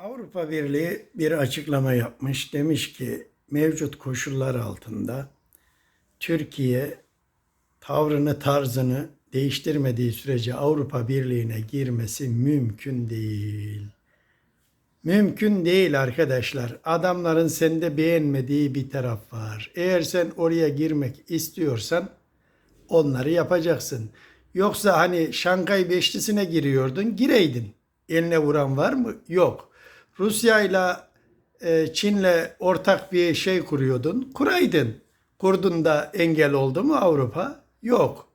Avrupa Birliği bir açıklama yapmış. Demiş ki mevcut koşullar altında Türkiye tavrını, tarzını değiştirmediği sürece Avrupa Birliği'ne girmesi mümkün değil. Mümkün değil arkadaşlar. Adamların sende beğenmediği bir taraf var. Eğer sen oraya girmek istiyorsan onları yapacaksın. Yoksa hani Şangay Beşlisi'ne giriyordun, gireydin. Eline vuran var mı? Yok. Rusya ile Çin'le ortak bir şey kuruyordun, kuraydın. Kurdun da engel oldu mu Avrupa? Yok.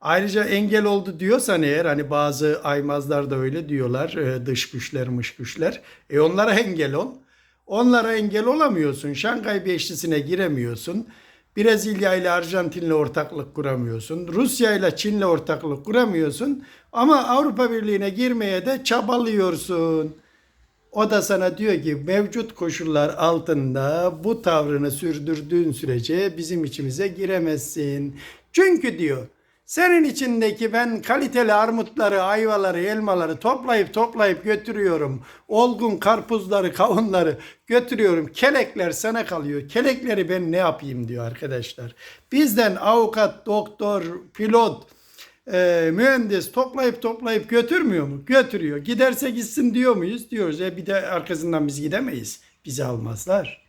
Ayrıca engel oldu diyorsan eğer hani bazı aymazlar da öyle diyorlar e, dış güçler mış güçler. E onlara engel ol. Onlara engel olamıyorsun. Şangay Beşlisi'ne giremiyorsun. Brezilya ile Arjantin'le ortaklık kuramıyorsun. Rusya ile Çin'le ortaklık kuramıyorsun. Ama Avrupa Birliği'ne girmeye de çabalıyorsun. O da sana diyor ki mevcut koşullar altında bu tavrını sürdürdüğün sürece bizim içimize giremezsin. Çünkü diyor senin içindeki ben kaliteli armutları, ayvaları, elmaları toplayıp toplayıp götürüyorum. Olgun karpuzları, kavunları götürüyorum. Kelekler sana kalıyor. Kelekleri ben ne yapayım diyor arkadaşlar. Bizden avukat, doktor, pilot, e, mühendis toplayıp toplayıp götürmüyor mu? Götürüyor. Giderse gitsin diyor muyuz? Diyoruz. E bir de arkasından biz gidemeyiz. Bizi almazlar.